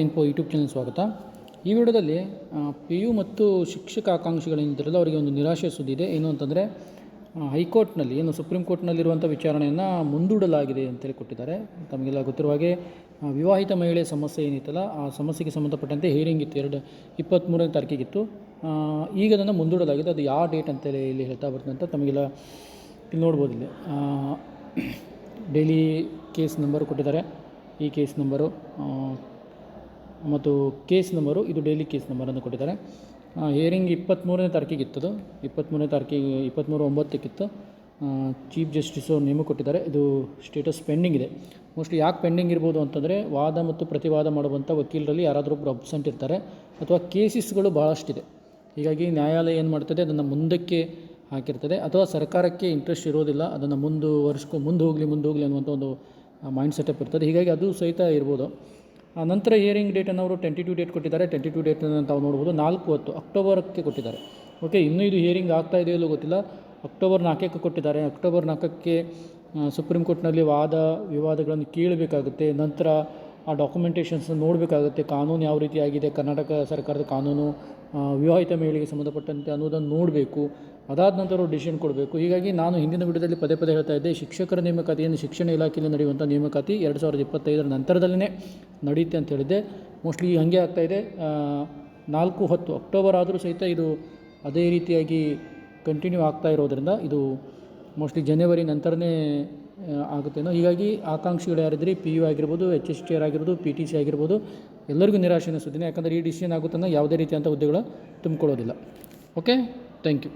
Info YouTube channel ಸ್ವಾಗತ. ಈ ವಿಡಿಯೋದಲ್ಲಿ ಪಿ ಯು ಮತ್ತು ಶಿಕ್ಷಕ ಆಕಾಂಕ್ಷಿಗಳೇನಿದ್ದಾರಲ್ಲ ಅವರಿಗೆ ಒಂದು ನಿರಾಶೆ ಸುದ್ದಿ ಇದೆ ಏನು ಅಂತಂದರೆ ಹೈಕೋರ್ಟ್ನಲ್ಲಿ, ಏನು ಸುಪ್ರೀಂ ಕೋರ್ಟ್ನಲ್ಲಿರುವಂಥ ವಿಚಾರಣೆಯನ್ನು ಮುಂದೂಡಲಾಗಿದೆ ಅಂತೇಳಿ ಕೊಟ್ಟಿದ್ದಾರೆ ತಮಗೆಲ್ಲ ಗೊತ್ತಿರುವ ಹಾಗೆ ವಿವಾಹಿತ ಮಹಿಳೆ ಸಮಸ್ಯೆ ಏನಿತ್ತಲ್ಲ, ಆ ಸಮಸ್ಯೆಗೆ ಸಂಬಂಧಪಟ್ಟಂತೆ ಹಿಯರಿಂಗ್ ಇತ್ತು. ಎರಡು ಇಪ್ಪತ್ತ್ಮೂರನೇ ತಾರೀಕಿಗಿತ್ತು. ಈಗ ಅದನ್ನು ಮುಂದೂಡಲಾಗಿದೆ. ಅದು ಯಾವ ಡೇಟ್ ಅಂತೇಳಿ ಇಲ್ಲಿ ಹೇಳ್ತಾ ಬರ್ತದೆ ಅಂತ ತಮಗೆಲ್ಲ ಇಲ್ಲಿ ನೋಡ್ಬೋದು ಇಲ್ಲಿ. ಡೈಲಿ ಕೇಸ್ ನಂಬರ್ ಕೊಟ್ಟಿದ್ದಾರೆ. ಈ ಕೇಸ್ ನಂಬರು ಮತ್ತು ಕೇಸ್ ನಂಬರು, ಇದು ಡೈಲಿ ಕೇಸ್ ನಂಬರನ್ನು ಕೊಟ್ಟಿದ್ದಾರೆ. ಹಿಯರಿಂಗ್ ಇಪ್ಪತ್ತ್ಮೂರನೇ ತಾರೀಕಿಗೆ ಇತ್ತದು. ಇಪ್ಪತ್ತ್ಮೂರನೇ ತಾರೀಕಿಗೆ ಇಪ್ಪತ್ತ್ಮೂರು ಒಂಬತ್ತಕ್ಕಿತ್ತು. ಚೀಫ್ ಜಸ್ಟಿಸ್ ಅವರು ನೇಮಕ ಕೊಟ್ಟಿದ್ದಾರೆ. ಇದು ಸ್ಟೇಟಸ್ ಪೆಂಡಿಂಗ್ ಇದೆ. ಮೋಸ್ಟ್ಲಿ ಯಾಕೆ ಪೆಂಡಿಂಗ್ ಇರ್ಬೋದು ಅಂತಂದರೆ, ವಾದ ಮತ್ತು ಪ್ರತಿವಾದ ಮಾಡುವಂಥ ವಕೀಲರಲ್ಲಿ ಯಾರಾದರೂ ಒಬ್ಬರು ಅಬ್ಸೆಂಟ್ ಇರ್ತಾರೆ ಅಥವಾ ಕೇಸಸ್ಗಳು ಭಾಳಷ್ಟಿದೆ ಹೀಗಾಗಿ ನ್ಯಾಯಾಲಯ ಏನು ಮಾಡ್ತದೆ, ಅದನ್ನು ಮುಂದಕ್ಕೆ ಹಾಕಿರ್ತದೆ. ಅಥವಾ ಸರ್ಕಾರಕ್ಕೆ ಇಂಟ್ರೆಸ್ಟ್ ಇರೋದಿಲ್ಲ, ಅದನ್ನು ಮುಂದುವರ್ಸ್ಕೊ, ಮುಂದೆ ಹೋಗಲಿ ಮುಂದೆ ಹೋಗಲಿ ಅನ್ನುವಂಥ ಒಂದು ಮೈಂಡ್ ಸೆಟಪ್ ಇರ್ತದೆ. ಹೀಗಾಗಿ ಅದು ಸಹಿತ ಇರ್ಬೋದು. ನಂತರ ಏರಿಂಗ್ ಡೇಟನ್ನು ಅವರು ಟ್ವೆಂಟಿ ಟು ಡೇಟ್ ಕೊಟ್ಟಿದ್ದಾರೆ. ಟ್ವೆಂಟಿ ಟು ಡೇಟನ್ನು ತಾವು ನೋಡ್ಬೋದು. ನಾಲ್ಕು ಹೊತ್ತು ಅಕ್ಟೋಬರ್ಗೆ ಕೊಟ್ಟಿದ್ದಾರೆ. ಓಕೆ ಇನ್ನೂ ಇದು ಹಿಯರಿಂಗ್ ಆಗ್ತಾ ಇದೆಯೋ ಇಲ್ಲೋ ಗೊತ್ತಿಲ್ಲ. ಅಕ್ಟೋಬರ್ ನಾಲ್ಕಕ್ಕೆ ಕೊಟ್ಟಿದ್ದಾರೆ. ಅಕ್ಟೋಬರ್ ನಾಲ್ಕಕ್ಕೆ ಆ, ಸುಪ್ರೀಂ ಕೋರ್ಟ್ನಲ್ಲಿ ವಾದ ವಿವಾದಗಳನ್ನು ಕೇಳಬೇಕಾಗುತ್ತೆ. ನಂತರ ಆ ಡಾಕ್ಯುಮೆಂಟೇಷನ್ಸ್ ನೋಡಬೇಕಾಗುತ್ತೆ. ಕಾನೂನು ಯಾವ ರೀತಿ ಆಗಿದೆ ಕರ್ನಾಟಕ ಸರ್ಕಾರದ ಕಾನೂನು ವಿವಾಹಿತ ಮಹಿಳೆಗೆ ಸಂಬಂಧಪಟ್ಟಂತೆ ಅನ್ನೋದನ್ನು ನೋಡಬೇಕು. ಅದಾದ ನಂತರ ಅವರು ಡಿಸಿಷನ್ ಕೊಡಬೇಕು. ಹೀಗಾಗಿ ನಾನು ಹಿಂದಿನ ವಿಡಿಯೋದಲ್ಲಿ ಪದೇ ಪದೇ ಹೇಳ್ತಾ ಇದ್ದೆ ಶಿಕ್ಷಕರ ನೇಮಕಾತಿಯನ್ನು ಶಿಕ್ಷಣ ಇಲಾಖೆಯಲ್ಲಿ ನಡೆಯುವಂಥ ನೇಮಕಾತಿ ಎರಡು ಸಾವಿರದ ಇಪ್ಪತ್ತೈದರ ನಂತರದಲ್ಲೇ ನಡೆಯುತ್ತೆ ಅಂತ ಹೇಳಿದ್ದೆ. ಮೋಸ್ಟ್ಲಿ ಹಾಗೆ ಆಗ್ತಾಯಿದೆ ನಾಲ್ಕು ಹತ್ತು ಅಕ್ಟೋಬರ್ ಆದರೂ ಸಹಿತ ಇದು ಅದೇ ರೀತಿಯಾಗಿ ಕಂಟಿನ್ಯೂ ಆಗ್ತಾ ಇರೋದ್ರಿಂದ ಇದು ಮೋಸ್ಟ್ಲಿ ಜನವರಿ ನಂತರನೇ ಆಗುತ್ತೆನೋ ಹೀಗಾಗಿ ಆಕಾಂಕ್ಷಿಗಳು ಯಾರಿದ್ರಿ ಪಿ ಯು ಆಗಿರ್ಬೋದು ಎಚ್ ಎಸ್ ಟಿ ಆರ್ ಆಗಿರ್ಬೋದು ಪಿ ಟಿ ಸಿ ಆಗಿರ್ಬೋದು, ಎಲ್ಲರಿಗೂ ನಿರಾಶೆ ಅನ್ನಿಸುತ್ತೇನೆ ಯಾಕಂದರೆ ಈ ಡಿಸಿಷನ್ ಆಗುತ್ತನ್ನ ಯಾವುದೇ ರೀತಿಯಂಥ ಹುದ್ದೆಗಳು ತುಂಬಿಕೊಳ್ಳೋದಿಲ್ಲ. Okay thank you